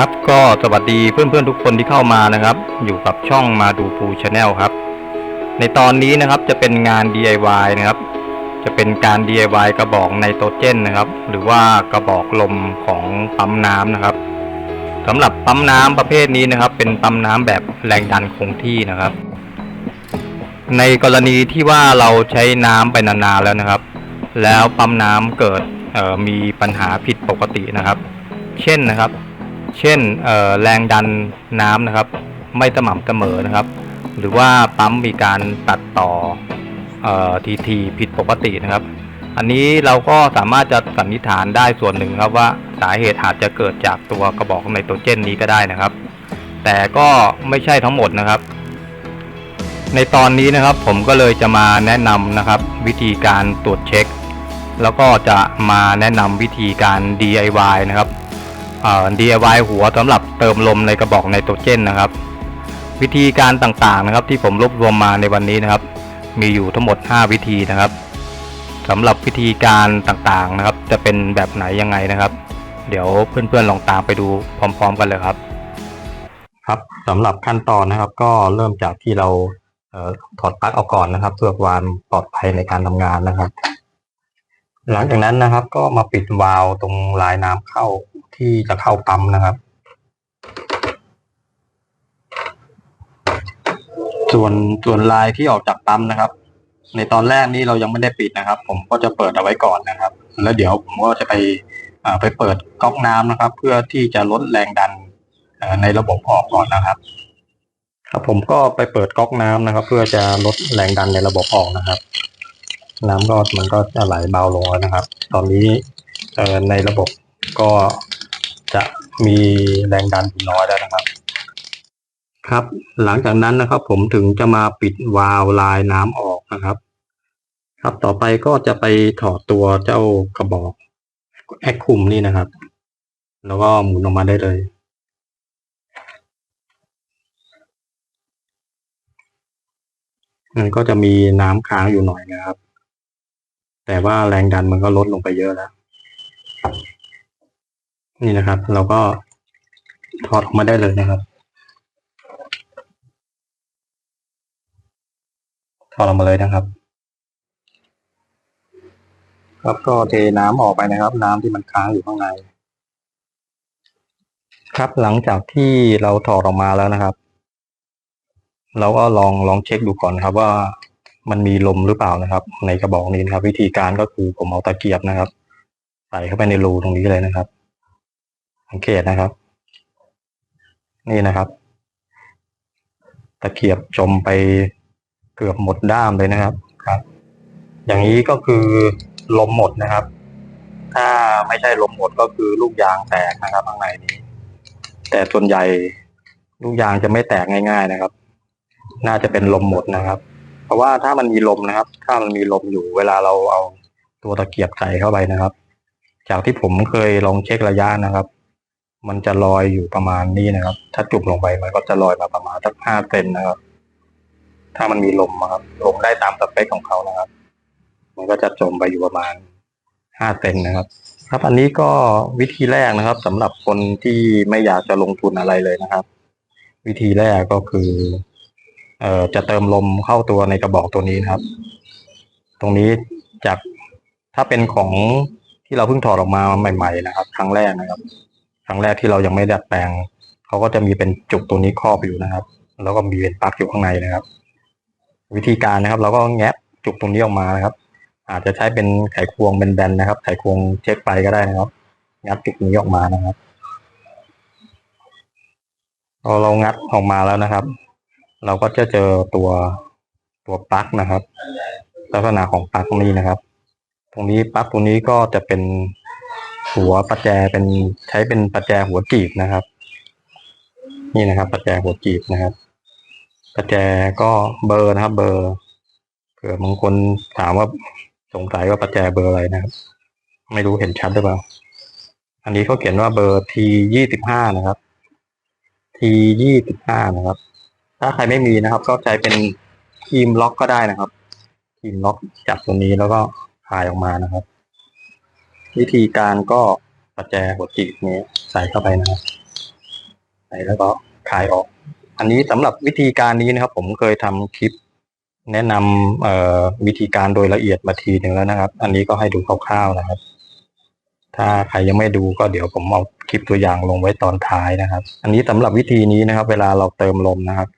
ครับก็สวัสดีเพื่อนๆทุกคนที่เข้ามานะครับ อยู่กับช่องมาดูภูชาแนลครับ ในตอนนี้นะครับจะเป็นงาน DIY นะครับ จะเป็นการ DIY กระบอกไนโตรเจนนะครับ หรือว่ากระบอกลมของปั๊มน้ำนะครับสำหรับปั๊มน้ำประเภทนี้นะครับ เป็นปั๊มน้ำแบบแรงดันคงที่นะครับ ในกรณีที่ว่าเราใช้น้ำไปนานๆแล้วนะครับ แล้วปั๊มน้ำเกิดออมีปัญหาผิดปกตินะครับ เช่นนะครับ เช่นแรงดันน้ำนะครับ ไม่สม่ำเสมอนะครับ หรือว่าปั๊มมีการตัดต่ออทีทีผิดปกตินะครับ อันนี้เราก็สามารถจะสันนิษฐานได้ส่วนหนึ่งครับว่าสาเหตุอาจจะเกิดจากตัวกระบอกไนโตรเจนนี้ก็ได้นะครับ แต่ก็ไม่ใช่ทั้งหมดนะครับ ในตอนนี้นะครับผมก็เลยจะมาแนะนำนะครับ วิธีการตรวจเช็ค แล้วก็จะมาแนะนำวิธีการ DIY นะครับ DIY หัวสำหรับเติมลมในกระบอกไนโตรเจนนะครับ วิธีการต่างๆนะครับ ที่ผมรวบรวมมาในวันนี้นะครับ มีอยู่ทั้งหมด 5 วิธีนะครับสำหรับวิธีการต่างๆนะครับ จะเป็นแบบไหนยังไงนะครับ เดี๋ยวเพื่อนๆลองตามไปดูพร้อม ๆ กันเลยครับ ครับสำหรับขั้นตอนนะครับ ก็เริ่มจากที่เราเอ่อถอดปลั๊กเอาก่อนนะครับ เพื่อความปลอดภัยในการทำงานนะครับ หลังจากนั้นนะครับ ก็มาปิดวาล์วตรงลายน้ำเข้า ที่จะเข้าปั๊มนะครับ ส่วนส่วนลายที่ออกจากปั๊มนะครับ ในตอนแรกนี้เรายังไม่ได้ปิดนะครับ ผมก็จะเปิดเอาไว้ก่อนนะครับ แล้วเดี๋ยวผมก็จะไปไปเปิดก๊อกน้ำนะครับ เพื่อที่จะลดแรงดันในระบบออกก่อนนะครับครับผมก็ไปเปิดก๊อกน้ำนะครับ เพื่อจะลดแรงดันในระบบออกนะครับ น้ำก็มันก็จะไหลเบาลงแล้วนะครับ ตอนนี้เอ่อในระบบก็ จะมีแรงดันอยู่น้อยแล้วนะครับ ครับ หลังจากนั้นนะครับ ผมถึงจะมาปิดวาล์วลายน้ำออกนะครับ ครับต่อไปก็จะไปถอดตัวเจ้ากระบอกแอคคุมนี่นะครับ แล้วก็หมุนออกมาได้เลยมันก็จะมีน้ำค้างอยู่หน่อยนะครับ แต่ว่าแรงดันมันก็ลดลงไปเยอะแล้ว นี่นะครับ เราก็ถอดออกมาได้เลยนะครับ ถอดออกมาเลยนะครับ ครับก็เทน้ำออกไปนะครับ น้ำที่มันค้างอยู่ข้างใน ครับหลังจากที่เราถอดออกมาแล้วนะครับ เราก็ลองลองเช็คดูก่อนครับว่ามันมีลมหรือเปล่านะครับ ในกระบอกนี้นะครับ วิธีการก็คือผมเอาตะเกียบนะครับ ใส่เข้าไปในรูตรงนี้เลยนะครับ สังเกตนะครับ นี่นะครับ ตะเกียบจมไปเกือบหมดด้ามเลยนะครับครับ อย่างนี้ก็คือลมหมดนะครับ ถ้าไม่ใช่ลมหมดก็คือลูกยางแตกนะครับข้างในนี้ แต่ส่วนใหญ่ลูกยางจะไม่แตกง่าย ๆนะครับ น่าจะเป็นลมหมดนะครับ เพราะว่าถ้ามันมีลมนะครับ ถ้ามันมีลมอยู่เวลาเราเอาตัวตะเกียบใส่เข้าไปนะครับ จากที่ผมเคยลองเช็คระยะนะครับ มันจะลอยอยู่ประมาณนี้นะครับ ถ้าจุ่มลงไปมันก็จะลอยมาประมาณสักห้าเซนนะครับ ถ้ามันมีลมอะครับลมได้ตามสเปคของเขานะครับ มันก็จะจมไปอยู่ประมาณห้าเซนนะครับ ครับอันนี้ก็วิธีแรกนะครับสำหรับคนที่ไม่อยากจะลงทุนอะไรเลยนะครับ วิธีแรกก็คือ เอ่อจะเติมลมเข้าตัวในกระบอกตัวนี้นะครับ ตรงนี้จากถ้าเป็นของที่เราเพิ่งถอดออกมาใหม่ ๆ นะครับ ครั้งแรกนะครับ ครั้งแรกที่เรายังไม่ดัดแปลงเขาก็จะมีเป็นจุกตัวนี้ครอบอยู่นะครับ แล้วก็มีเป็นปลั๊กอยู่ข้างในนะครับ วิธีการนะครับ เราก็แงะจุกตรงนี้ออกมานะครับ อาจจะใช้เป็นไขควงเป็นแบนๆนะครับ ไขควงเช็คไฟก็ได้นะครับ งัดจุกนี้ออกมานะครับพอเรางัดออกมาแล้วนะครับ เราก็จะเจอตัวตัวปลั๊กนะครับ ลักษณะของปลั๊กนี้นะครับ ตรงนี้ปลั๊กตรงนี้ก็จะเป็น หัวประแจเป็นใช้เป็นประแจหัวจีบนะครับ นี่นะครับประแจหัวจีบนะครับ ประแจก็เบอร์นะครับ เบอร์เผื่อบางคนถามว่าสงสัยว่าประแจเบอร์อะไรนะครับ ไม่รู้เห็นชัดหรือเปล่า อันนี้เขาเขียนว่าเบอร์ทียี่สิบห้านะครับทียี่สิบห้านะครับ ถ้าใครไม่มีนะครับ ก็ใช้เป็นครีมล็อกก็ได้นะครับครีมล็อกจับตรงนี้แล้วก็คลายออกมานะครับ วิธีการก็ประแจหัวจีบนี้ใส่เข้าไปนะครับใส่แล้วก็คลายออก อันนี้สำหรับวิธีการนี้นะครับ ผมเคยทำคลิป แนะนำเอ่อวิธีการโดยละเอียดมาทีหนึ่งแล้วนะครับ อันนี้ก็ให้ดูคร่าวๆนะครับ ถ้าใครยังไม่ดูก็เดี๋ยวผมเอาคลิปตัวอย่างลงไว้ตอนท้ายนะครับ อันนี้สำหรับวิธีนี้นะครับ เวลาเราเติมลมนะครับ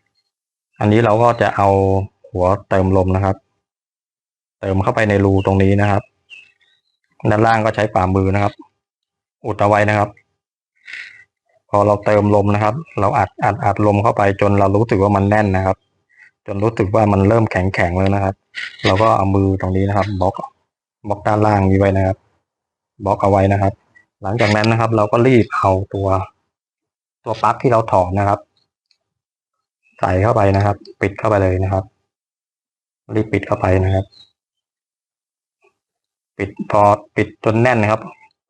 อันนี้เราก็จะเอาหัวเติมลมนะครับ เติมเข้าไปในรูตรงนี้นะครับ ด้านล่างก็ใช้ฝ่ามือนะครับ อุดเอาไว้นะครับ พอเราเติมลมนะครับ เราอัดอัดอัดลมเข้าไปจนเรารู้สึกว่ามันแน่นนะครับ จนรู้สึกว่ามันเริ่มแข็งแข็งแล้วนะครับ เราก็เอามือตรงนี้นะครับบล็อกบล็อกด้านล่างนี้ไว้นะครับบล็อกเอาไว้นะครับ หลังจากนั้นนะครับ เราก็รีบเอาตัวตัวปลั๊กที่เราถอนนะครับ ใส่เข้าไปนะครับ ปิดเข้าไปเลยนะครับ รีบปิดเข้าไปนะครับ ปิดพอปิดจนแน่นนะครับ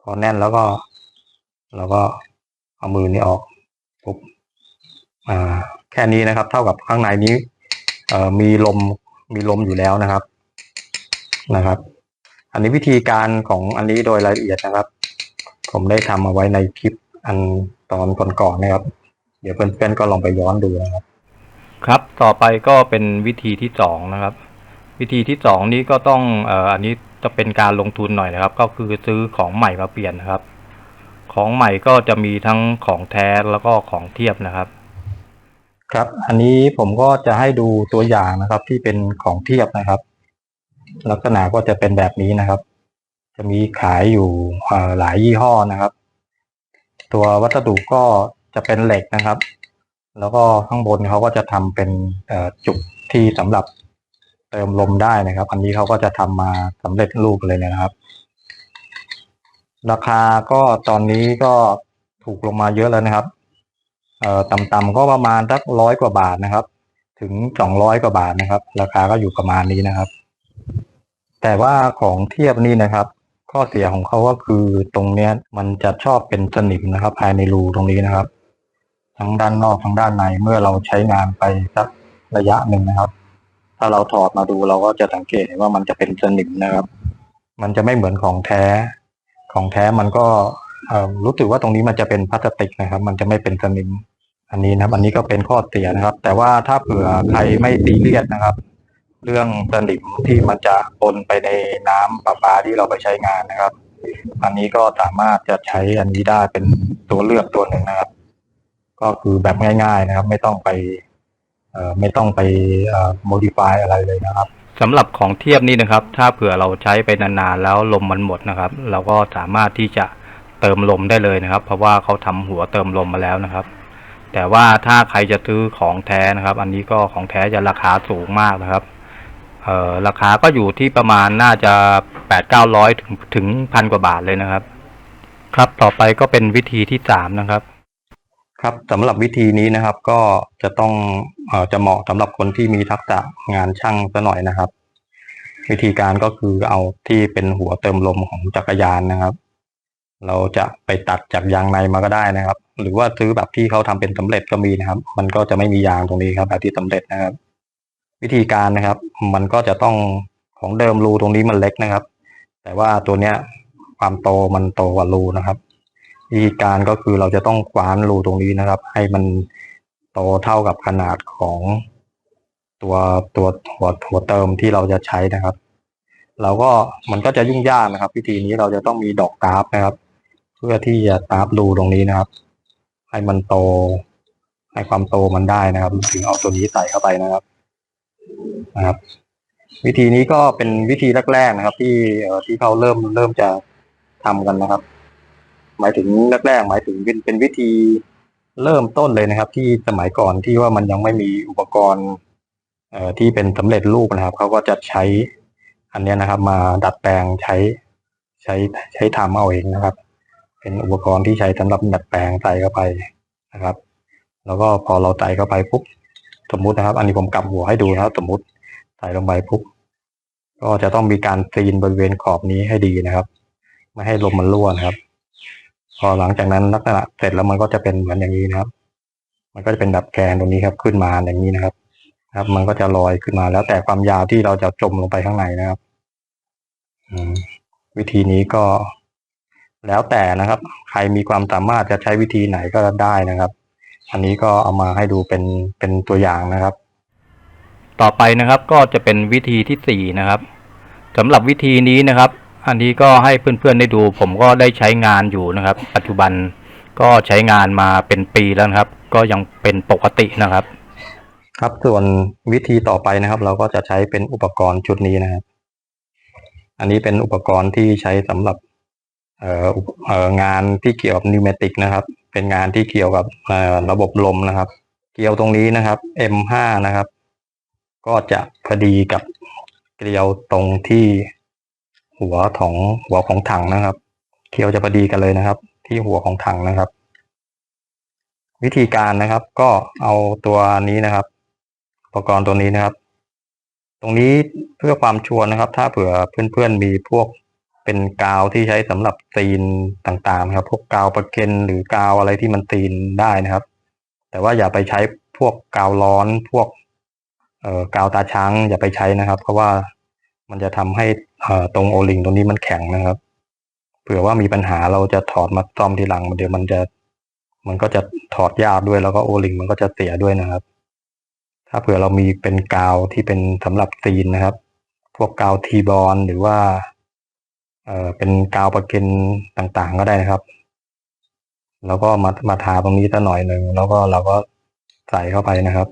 พอแน่นแล้วก็เราก็เอามือนี้ออกปุ๊บอ่าแค่นี้นะครับ เท่ากับข้างในนี้เอ่อมีลมมีลมอยู่แล้วนะครับนะครับ อันนี้วิธีการของอันนี้โดยรายละเอียดนะครับ ผมได้ทำเอาไว้ในคลิปอันตอนก่อนๆนะครับ เดี๋ยวเพื่อนๆก็ลองไปย้อนดูนะครับ ครับต่อไปก็เป็นวิธีที่สองนะครับ วิธีที่สองนี้ก็ต้องเอ่ออันนี้ จะเป็นการลงทุนหน่อยนะครับ ก็คือซื้อของใหม่มาเปลี่ยนนะครับ ของใหม่ก็จะมีทั้งของแท้แล้วก็ของเทียบนะครับ ครับ อันนี้ผมก็จะให้ดูตัวอย่างนะครับ ที่เป็นของเทียบนะครับ ลักษณะก็จะเป็นแบบนี้นะครับ จะมีขายอยู่หลายยี่ห้อนะครับ ตัววัสดุก็จะเป็นเหล็กนะครับ แล้วก็ข้างบนเขาก็จะทำเป็นจุกที่สำหรับ เติมลมได้นะครับ อันนี้เขาก็จะทำมาสำเร็จรูปเลยนะครับ ราคาก็ตอนนี้ก็ถูกลงมาเยอะแล้วนะครับ เอ่อต่ำๆก็ประมาณสักร้อยกว่าบาทนะครับ ถึงสองร้อยกว่าบาทนะครับ ราคาก็อยู่ประมาณนี้นะครับ แต่ว่าของเทียบนี่นะครับ ข้อเสียของเขาก็คือตรงเนี้ยมันจะชอบเป็นสนิมนะครับ ภายในรูตรงนี้นะครับ ทั้งด้านนอกทั้งด้านในเมื่อเราใช้งานไปสักระยะหนึ่งนะครับ ถ้าเราถอดมาดูเราก็จะสังเกตเห็นว่ามันจะเป็นสนิมนะครับ มันจะไม่เหมือนของแท้ ของแท้มันก็รู้สึกว่าตรงนี้มันจะเป็นพลาสติกนะครับ มันจะไม่เป็นสนิม อันนี้นะครับ อันนี้ก็เป็นข้อเสียนะครับ แต่ว่าถ้าเผื่อใครไม่ซีเรียสนะครับ เรื่องสนิมที่มันจะปนไปในน้ำประปาที่เราไปใช้งานนะครับ อันนี้ก็สามารถจะใช้อันนี้ได้เป็นตัวเลือกตัวหนึ่งนะครับ ก็คือแบบง่าย ๆนะครับ ไม่ต้องไป ไม่ต้องไป modify อะไรเลยนะครับสำหรับของเทียบนี่นะครับ ถ้าเผื่อเราใช้ไปนานๆแล้วลมมันหมดนะครับ เราก็สามารถที่จะเติมลมได้เลยนะครับ เพราะว่าเขาทำหัวเติมลมมาแล้วนะครับ แต่ว่าถ้าใครจะซื้อของแท้นะครับ อันนี้ก็ของแท้จะราคาสูงมากนะครับเอ่อราคาก็อยู่ที่ประมาณน่าจะแปดเก้าร้อยถึงถึงพันกว่าบาทเลยนะครับ ครับต่อไปก็เป็นวิธีที่สามนะครับ ครับสำหรับวิธีนี้นะครับก็จะต้องอจะเหมาะสำหรับคนที่มีทักษะงานช่างซะหน่อยนะครับ วิธีการก็คือเอาที่เป็นหัวเติมลมของจักรยานนะครับ เราจะไปตัดจากยางในมาก็ได้นะครับ หรือว่าซื้อแบบที่เขาทำเป็นสำเร็จก็มีนะครับ มันก็จะไม่มียางตรงนี้ครับแบบที่สำเร็จนะครับ วิธีการนะครับ มันก็จะต้องของเดิมรูตรงนี้มันเล็กนะครับ แต่ว่าตัวเนี้ยความโตมันโตกว่ารูนะครับ วิธีการก็คือเราจะต้องคว้านรูตรงนี้นะครับ ให้มันโตเท่ากับขนาดของตัวตัวหัวหัวเติมที่เราจะใช้นะครับ เราก็มันก็จะยุ่งยากนะครับ วิธีนี้เราจะต้องมีดอกกราฟนะครับ เพื่อที่จะกราฟรูตรงนี้นะครับ ให้มันโตให้ความโตมันได้นะครับ ถึงเอาตัวนี้ใส่เข้าไปนะครับนะครับ วิธีนี้ก็เป็นวิธีแรกๆนะครับ ที่ที่เขาเริ่มเริ่มจะทำกันนะครับ หมายถึงแรกๆหมายถึงเป็นเป็นวิธีเริ่มต้นเลยนะครับ ที่สมัยก่อนที่ว่ามันยังไม่มีอุปกรณ์เอ่อที่เป็นสำเร็จรูปนะครับเขาก็จะใช้อันนี้นะครับ มาดัดแปลงใช้ใช้ใช้ทำเอาเองนะครับ เป็นอุปกรณ์ที่ใช้สำหรับดัดแปลงใส่เข้าไปนะครับ แล้วก็พอเราใส่เข้าไปปุ๊บสมมุตินะครับ อันนี้ผมกลับหัวให้ดูนะครับ สมมุติใส่ลงไปปุ๊บก็จะต้องมีการซีนบริเวณขอบนี้ให้ดีนะครับ ไม่ให้ลมมันรั่วนะครับ พอหลังจากนั้นลักษณะเสร็จแล้วมันก็จะเป็นเหมือนอย่างนี้นะครับ มันก็จะเป็นดับแกนตรงนี้ครับขึ้นมาอย่างนี้นะครับ ครับ มันก็จะลอยขึ้นมาแล้วแต่ความยาวที่เราจะจมลงไปข้างในนะครับอืมวิธีนี้ก็แล้วแต่นะครับ ใครมีความสามารถจะใช้วิธีไหนก็ได้นะครับ อันนี้ก็เอามาให้ดูเป็นเป็นตัวอย่างนะครับ ต่อไปนะครับก็จะเป็นวิธีที่สี่นะครับสำหรับวิธีนี้นะครับ อันนี้ก็ให้เพื่อนๆได้ดู ผมก็ได้ใช้งานอยู่นะครับ ปัจจุบันก็ใช้งานมาเป็นปีแล้วครับ ก็ยังเป็นปกตินะครับ ครับส่วนวิธีต่อไปนะครับ เราก็จะใช้เป็นอุปกรณ์ชุดนี้นะครับ อันนี้เป็นอุปกรณ์ที่ใช้สำหรับเอออุปเอองานที่เกี่ยวกับนิวเมติกนะครับ เป็นงานที่เกี่ยวกับระบบลมนะครับ เกลียวตรงนี้นะครับ M5 นะครับ ก็จะพอดีกับเกลียวตรงที่ หัวของหัวของถังนะครับเกลียวจะพอดีกันเลยนะครับ ที่หัวของถังนะครับ วิธีการนะครับ ก็เอาตัวนี้นะครับอุปกรณ์ตัวนี้นะครับ ตรงนี้เพื่อความชัวร์นะครับ ถ้าเผื่อเพื่อนๆมีพวกเป็นกาวที่ใช้สำหรับซีนต่างๆนะครับ พวกกาวประเก็นหรือกาวอะไรที่มันซีนได้นะครับ แต่ว่าอย่าไปใช้พวกกาวร้อนพวกเอ่อกาวตาช้างอย่าไปใช้นะครับ เพราะว่ามันจะทำให้ ตรงโอลิงตรงนี้มันแข็งนะครับ เผื่อว่ามีปัญหาเราจะถอดมาซ่อมทีหลังเดี๋ยวมันจะ มันก็จะถอดยากด้วยแล้วก็โอลิงมันก็จะเสียด้วยนะครับ ถ้าเผื่อเรามีเป็นกาวที่เป็นสำหรับซีนนะครับ พวกกาวทีบอลหรือว่าเอ่อเป็นกาวประเก็นต่างๆก็ได้นะครับ แล้วก็มามาทาตรงนี้สักหน่อยหนึ่งแล้วก็เราก็ใส่เข้าไปนะครับ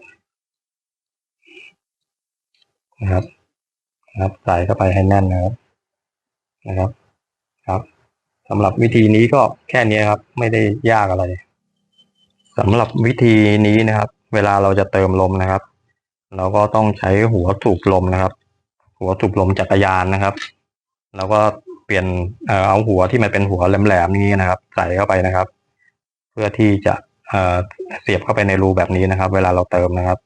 นะครับ นะครับ ใส่เข้าไปให้แน่นนะครับ นะครับ ครับสำหรับวิธีนี้ก็แค่นี้ครับ ไม่ได้ยากอะไรสำหรับวิธีนี้นะครับ เวลาเราจะเติมลมนะครับ เราก็ต้องใช้หัวสูบลมนะครับ หัวสูบลมจักรยานนะครับ แล้วก็เปลี่ยนเอาหัวที่มันเป็นหัวแหลมๆนี้นะครับ ใส่เข้าไปนะครับ เพื่อที่จะเสียบเข้าไปในรูแบบนี้นะครับ เวลาเราเติมนะครับ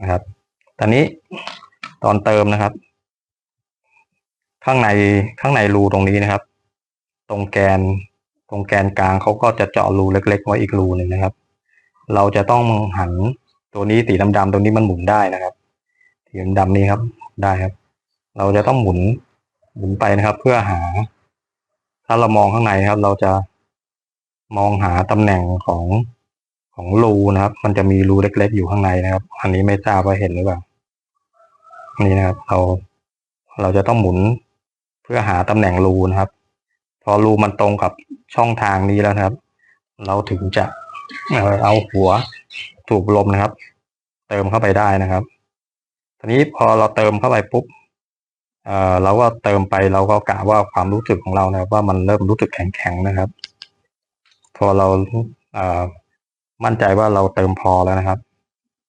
นะครับ ตอนนี้ ตอนเติมนะครับ ข้างในข้างในรูตรงนี้นะครับ ตรงแกนตรงแกนกลางเขาก็จะเจาะรูเล็ก ๆ ไว้อีกรูหนึ่งนะครับ เราจะต้องหันตัวนี้สีดำๆตัวนี้มันหมุนได้นะครับสีดำๆนี้ครับได้ครับ เราจะต้องหมุนหมุนไปนะครับ เพื่อหา ถ้าเรามองข้างในครับ เราจะมองหาตำแหน่งของของรูนะครับ มันจะมีรูเล็ก ๆ อยู่ข้างในนะครับ อันนี้ไม่ทราบว่าเห็นหรือเปล่า นี่นะครับเราเราจะต้องหมุนเพื่อหาตำแหน่งรูนะครับ พอรูมันตรงกับช่องทางนี้แล้วนะครับ เราถึงจะเอาหัวสูบลมนะครับ เติมเข้าไปได้นะครับ ทีนี้พอเราเติมเข้าไปปุ๊บเอ่อเราก็เติมไปเราก็กะว่าความรู้สึกของเรานะครับ ว่ามันเริ่มรู้สึกแข็งๆนะครับ พอเราเอ่อมั่นใจว่าเราเติมพอแล้วนะครับ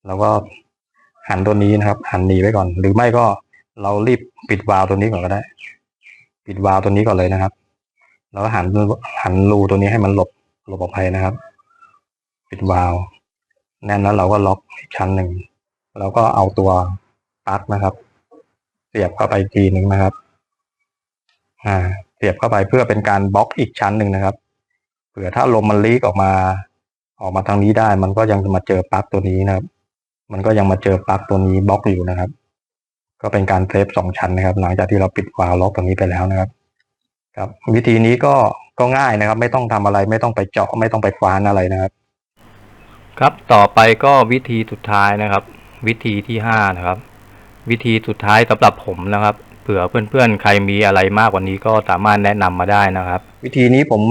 เราก็ หันตัวนี้นะครับ หันหนีไว้ก่อน หรือไม่ก็เรารีบปิดวาล์วตัวนี้ก่อนก็ได้ ปิดวาล์วตัวนี้ก่อนเลยนะครับ แล้วหันหันรูตัวนี้ให้มันหลบหลบออกไปนะครับ ปิดวาล์วแน่นแล้วเราก็ล็อกอีกชั้นหนึ่งแล้วก็เอาตัวปลั๊กนะครับ เสียบเข้าไปอีกทีหนึ่งนะครับ อ่า เสียบเข้าไปเพื่อเป็นการบล็อกอีกชั้นหนึ่งนะครับเผื่อถ้าลมมันลีกออกมา ออกมาทางนี้ได้ มันก็ยังมาเจอปลั๊กตัวนี้นะครับ มันก็ยังมาเจอปลั๊กตัวนี้บล็อกอยู่นะครับ ก็เป็นการเซฟสองชั้นนะครับ หลังจากที่เราปิดวาล์วล็อกตรงนี้ไปแล้วนะครับ ครับ วิธีนี้ก็ก็ง่ายนะครับ ไม่ต้องทำอะไร ไม่ต้องไปเจาะไม่ต้องไปคว้านอะไรนะครับ ครับต่อไปก็วิธีสุดท้ายนะครับ วิธีที่ห้านะครับ วิธีสุดท้ายสำหรับผมนะครับเผื่อเพื่อนๆใครมีอะไรมากกว่านี้ก็สามารถแนะนำมาได้นะครับ วิธีนี้ผม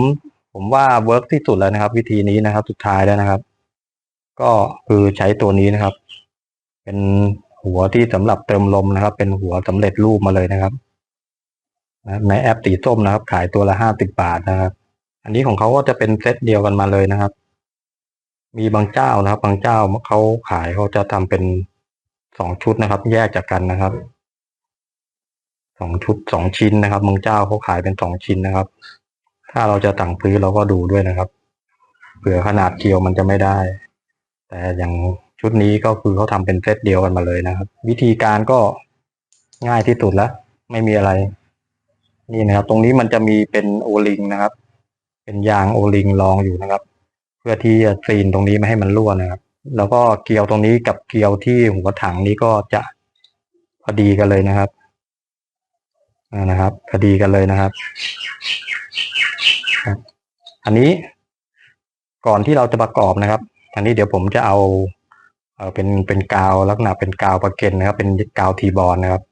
ผมว่าเวิร์กที่สุดแล้วนะครับ วิธีนี้นะครับ สุดท้ายแล้วนะครับ ก็คือใช้ตัวนี้นะครับ เป็นหัวที่สำหรับเติมลมนะครับ เป็นหัวสำเร็จรูปมาเลยนะครับในแอปตีส้มนะครับ ขายตัวละห้าสิบบาทนะครับ อันนี้ของเขาก็จะเป็นเซตเดียวกันมาเลยนะครับ มีบางเจ้านะครับ บางเจ้าเขาขายเขาจะทำเป็นสองชุดนะครับ แยกจากกันนะครับสองชุดสองชิ้นนะครับบางเจ้าเขาขายเป็นสองชิ้นนะครับ ถ้าเราจะสั่งซื้อเราก็ดูด้วยนะครับเผื่อขนาดเกียวมันจะไม่ได้ แต่อย่าง ชุดนี้ก็คือเขาทำเป็นเซตเดียวกันมาเลยนะครับ วิธีการก็ง่ายที่สุดแล้ว ไม่มีอะไร นี่นะครับ ตรงนี้มันจะมีเป็นโอลิงนะครับ เป็นยางโอลิงรองอยู่นะครับ เพื่อที่จะซีนตรงนี้ไม่ให้มันรั่วนะครับ แล้วก็เกลียวตรงนี้กับเกลียวที่หัวถังนี้ก็จะพอดีกันเลยนะครับนะครับพอดีกันเลยนะครับ อันนี้ก่อนที่เราจะประกอบนะครับอันนี้เดี๋ยวผมจะเอา เออเป็นเป็นกาวลักษณะเป็นกาวประเก็นนะครับ เป็นกาวทีบอลนะครับ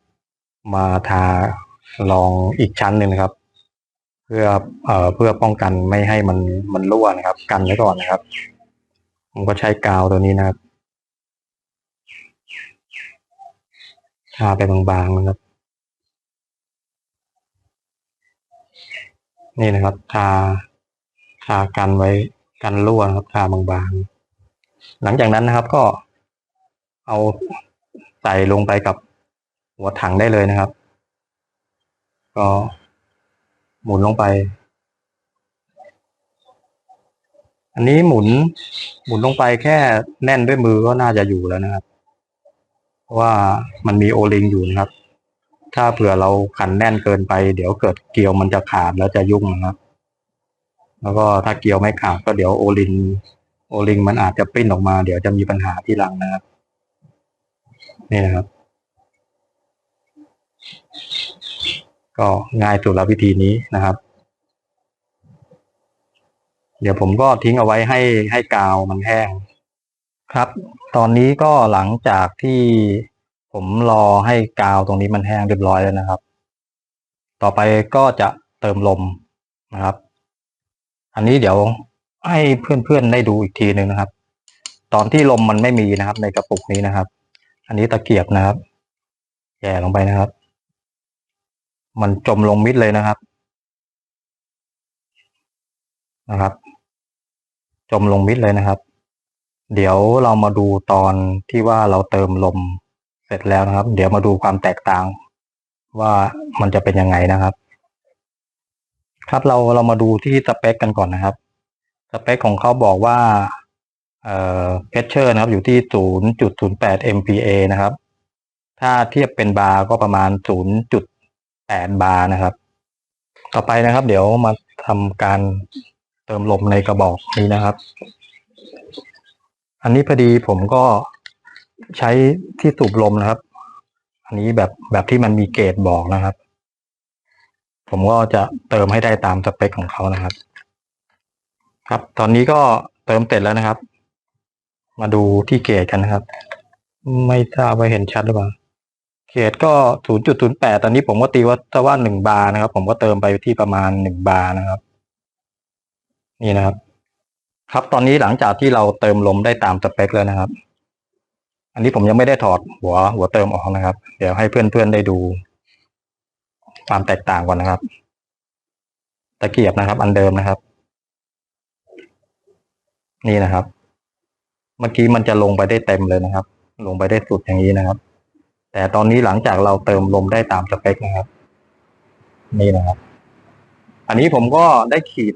มาทาลองอีกชั้นหนึ่งนะครับ เพื่อเอ่อเพื่อป้องกันไม่ให้มันมันรั่วนะครับ กันไว้ก่อนนะครับผมก็ใช้กาวตัวนี้นะครับทาไปบางๆนะครับ นี่นะครับทาทากันไว้กันรั่วนะครับทาบางๆ หลังจากนั้นนะครับก็ เอาใส่ลงไปกับหัวถังได้เลยนะครับ ก็หมุนลงไป อันนี้หมุน หมุนลงไปแค่แน่นด้วยมือก็น่าจะอยู่แล้วนะครับ เพราะว่ามันมีโอลิงอยู่นะครับ ถ้าเผื่อเราขันแน่นเกินไป เดี๋ยวเกิดเกลียวมันจะขาดแล้วจะยุ่งนะครับ แล้วก็ถ้าเกลียวไม่ขาดก็เดี๋ยวโอลิงโอลิงมันอาจจะปิ้นออกมา เดี๋ยวจะมีปัญหาที่หลังนะครับ นี่นะครับ ก็ง่ายสุดแล้ววิธีนี้นะครับ เดี๋ยวผมก็ทิ้งเอาไว้ให้ให้กาวมันแห้ง ครับ ตอนนี้ก็หลังจากที่ผมรอให้กาวตรงนี้มันแห้งเรียบร้อยแล้วนะครับ ต่อไปก็จะเติมลมนะครับ อันนี้เดี๋ยวให้เพื่อนๆได้ดูอีกทีหนึ่งนะครับ ตอนที่ลมมันไม่มีนะครับ ในกระปุกนี้นะครับ อันนี้ตะเกียบนะครับแย่ลงไปนะครับ มันจมลงมิดเลยนะครับ นะครับ จมลงมิดเลยนะครับ เดี๋ยวเรามาดูตอนที่ว่าเราเติมลมเสร็จแล้วนะครับ เดี๋ยวมาดูความแตกต่าง ว่ามันจะเป็นยังไงนะครับ ครับเราเรามาดูที่สเปคกันก่อนนะครับ สเปคของเขาบอกว่า เอ่อเพชเชอร์นะครับอยู่ที่ 0.08 MPa นะครับ ถ้าเทียบเป็นบาร์ก็ประมาณ 0.8 บาร์นะครับ ต่อไปนะครับ เดี๋ยวมาทำการเติมลมในกระบอกนี้นะครับ อันนี้พอดีผมก็ใช้ที่สูบลมนะครับ อันนี้แบบแบบที่มันมีเกจบอกนะครับ ผมก็จะเติมให้ได้ตามสเปคของเขานะครับ ครับ ตอนนี้ก็เติมเสร็จแล้วนะครับ มาดูที่เกจกันนะครับ ไม่ทราบว่าเห็นชัดหรือเปล่าเกจก็ 0.08 ตอนนี้ผมก็ตีว่าถ้าว่า 1 บาร์นะครับ ผมก็เติมไปที่ประมาณ 1 บาร์นะครับ นี่นะครับ ครับตอนนี้หลังจากที่เราเติมลมได้ตามสเปคแล้วนะครับ อันนี้ผมยังไม่ได้ถอดหัวหัวเติมออกนะครับ เดี๋ยวให้เพื่อนๆได้ดู ความแตกต่างก่อนนะครับ ตะเกียบนะครับ อันเดิมนะครับ นี่นะครับ เมื่อกี้มันจะลงไปได้เต็มเลยนะครับ ลงไปได้สุดอย่างนี้นะครับ แต่ตอนนี้หลังจากเราเติมลมได้ตามสเปคนะครับ นี่นะครับ อันนี้ผมก็ได้ขีด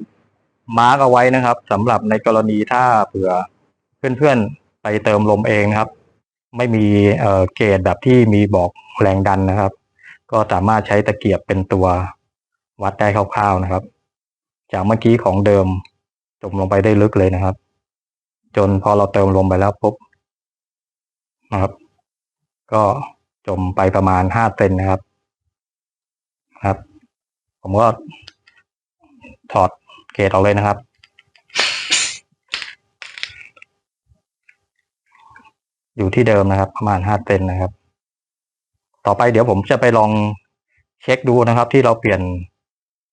มาร์กเอาไว้นะครับสำหรับในกรณีถ้าเผื่อเพื่อนๆไปเติมลมเองนะครับ ไม่มีเออเกจแบบที่มีบอกแรงดันนะครับ ก็สามารถใช้ตะเกียบเป็นตัววัดได้คร่าวๆนะครับ จากเมื่อกี้ของเดิมจมลงไปได้ลึกเลยนะครับ จนพอเราเติมลมไปแล้วปุ๊บนะครับ ก็จมไปประมาณห้าเซนนะครับครับ ผมก็ถอดเกจออกเลยนะครับ อยู่ที่เดิมนะครับ ประมาณห้าเซนนะครับ ต่อไปเดี๋ยวผมจะไปลองเช็คดูนะครับ ที่เราเปลี่ยน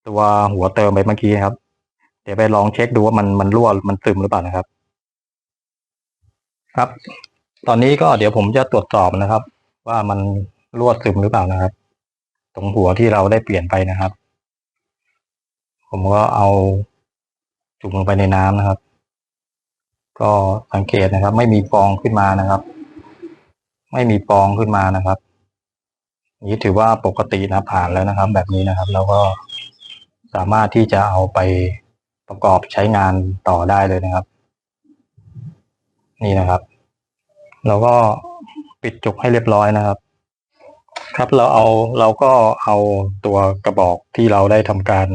ตัวหัวเติมไปเมื่อกี้ครับ เดี๋ยวไปลองเช็คดูว่ามันมันรั่วมันซึมหรือเปล่านะครับ ครับ ตอนนี้ก็เดี๋ยวผมจะตรวจสอบนะครับ ว่ามันรั่วซึมหรือเปล่านะครับ ตรงหัวที่เราได้เปลี่ยนไปนะครับ ผมก็เอาจุ่มลงไปในน้ำนะครับ ก็สังเกตนะครับ ไม่มีฟองขึ้นมานะครับ ไม่มีฟองขึ้นมานะครับ นี้ถือว่าปกตินะผ่านแล้วนะครับ แบบนี้นะครับ แล้วก็สามารถที่จะเอาไปประกอบใช้งานต่อได้เลยนะครับ นี่นะครับเราก็ปิดจุกให้เรียบร้อยนะครับ ครับเราเอาเราก็เอาตัวกระบอกที่เราได้ทำการ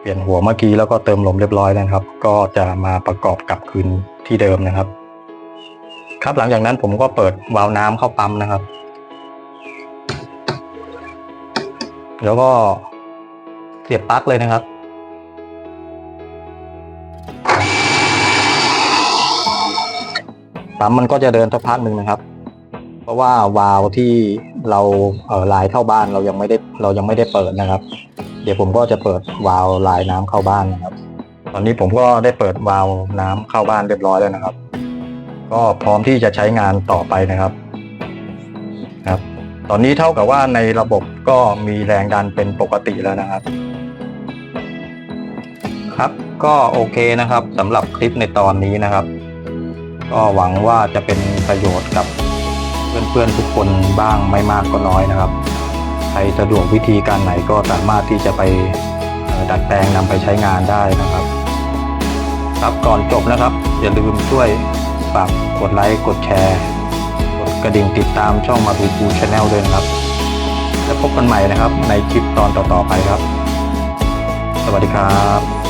เปลี่ยนหัวเมื่อกี้แล้วก็เติมลมเรียบร้อยนะครับ ก็จะมาประกอบกลับคืนที่เดิมนะครับ ครับหลังจากนั้นผมก็เปิดวาล์วน้ำเข้าปั๊มนะครับ แล้วก็เสียบปลั๊กเลยนะครับ ปั๊มมันก็จะเดินสักพักหนึ่งนะครับ เพราะว่าวาล์วที่เราเอ่อลายเข้าบ้านเรายังไม่ได้เรายังไม่ได้เปิดนะครับ เดี๋ยวผมก็จะเปิดวาล์วลายน้ำเข้าบ้านนะครับ ตอนนี้ผมก็ได้เปิดวาล์วน้ำเข้าบ้านเรียบร้อยแล้วนะครับ ก็พร้อมที่จะใช้งานต่อไปนะครับครับ ตอนนี้เท่ากับว่าในระบบก็มีแรงดันเป็นปกติแล้วนะครับครับก็โอเคนะครับสำหรับคลิปในตอนนี้นะครับ ก็หวังว่าจะเป็นประโยชน์กับเพื่อนๆทุกคนบ้างไม่มากก็น้อยนะครับ ใครสะดวกวิธีการไหนก็สามารถที่จะไปดัดแปลงนำไปใช้งานได้นะครับ ครับก่อนจบนะครับ อย่าลืมช่วยฝากกดไลค์ กดแชร์ กดกระดิ่งติดตามช่องมาดูปูชาแนลด้วยนะครับ แล้วพบกันใหม่นะครับในคลิปตอนต่อๆไปครับ สวัสดีครับ